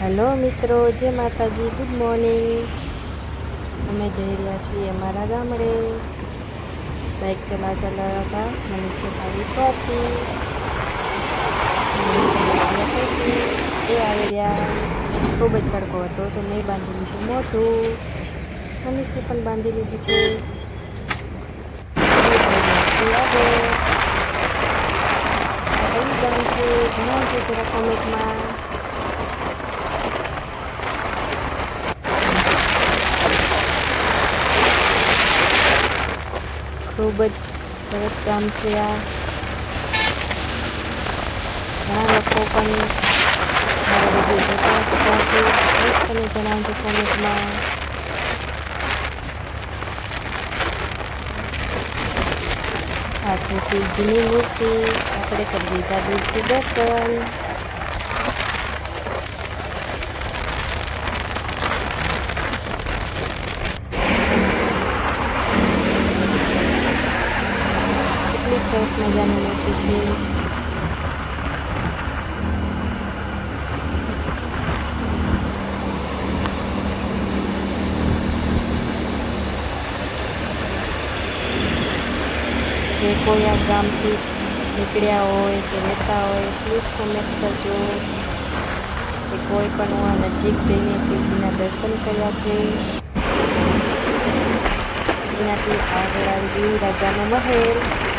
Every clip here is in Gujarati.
હેલો મિત્રો, જય માતાજી, ગુડ મોર્નિંગ. અમે જઈ રહ્યા છીએ અમારા ગામડે. બાઇક ચલા ચલા હતા. મનીષે ખાવી કોફી. એ આવી રહ્યા. ખૂબ જ તડકો હતો, તો મેં બાંધી લીધું મોટું મનીષે પણ બાંધી લીધું છે. જણાવજો જરા કોમેન્ટમાં ખૂબ જ સરસ ગામ છે આ. ઘણા લોકો પણ તમે જણાવજો કોમેન્ટમાં. આ છે શિવજીની મૂર્તિ. આપણે કરી દીધા દૂધથી દર્શન કેટલી સરસ મજાની મૂર્તિ છે. જે કોઈ આ ગામથી નીકળ્યા હોય કે રહેતા હોય પ્લીઝ કોમેન્ટ કરજો. કે કોઈ પણ હું આ નજીક જઈને શિવજીના દર્શન કર્યા છે. એનાથી આગળ આવી ગયું રાજાનો મહેલ.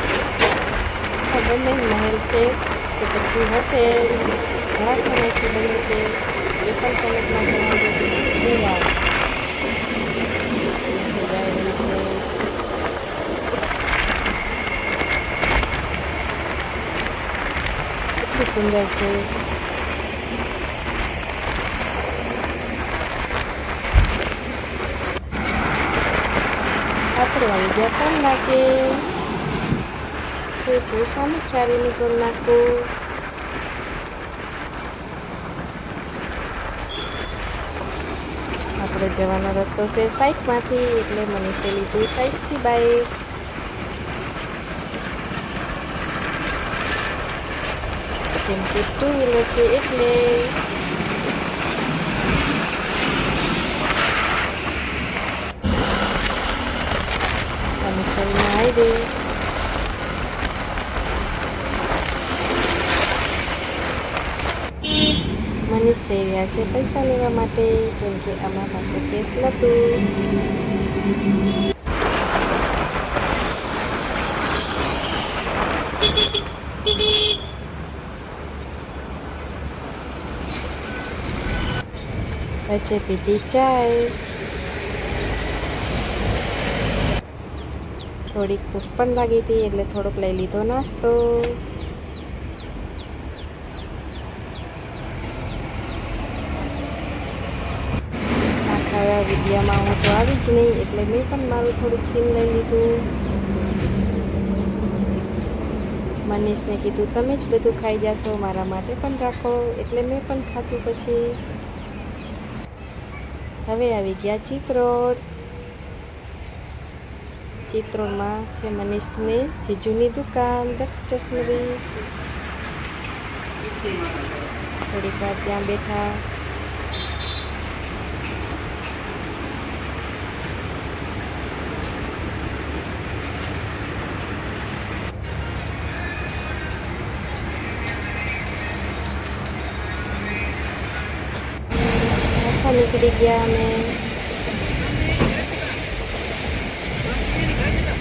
ખબર નહીં, મહેલ છે કે પછી હોટેલ, ઘણા સમયથી બને છે. એ પણ કોમેન્ટમાં જણાવજો છે યાર. સુંદર છે. આપણે આવી ગયા પણ લાગે? તો શું સ્વામી ચારીનું કરી નાખું આપણે જવાનો રસ્તો છે સાઈડમાંથી એટલે મને છે લીધું સાઈડથી બાઈક કેમ કે ટુ વ્હીલર છે એટલે. અને આવી હાઈવે મનીષ જઈ રહ્યા છે પૈસા લેવા માટે, કેમ કે અમારા પાસે કેસ નહોતું વચ્ચે પીધી ચાય. થોડીક ભૂખ પણ લાગી હતી એટલે થોડોક લઈ લીધો નાસ્તો. વિડીયામાં હું તો આવી જ નહીં, એટલે મેં પણ મારું થોડુંક સીન લઈ લીધું. મનીષને કીધું, તમે જ બધું ખાઈ જશો, મારા માટે પણ રાખો. એટલે મેં પણ ખાધું પછી. હવે આવી ગયા ચિત્રોડ ચિત્રોડમાં છે મનીષને જીજુની દુકાન, દક્ષ સ્ટેશનરી. થોડીક વાર ત્યાં બેઠા. પાછા નીકળી ગયા અમે.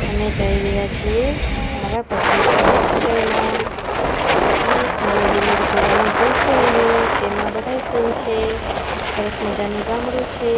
અમે જઈ રહ્યા છીએ. મારા પછી તેમના તેમાં બધા સીન છે. સરસ મજાનું ગામડું છે.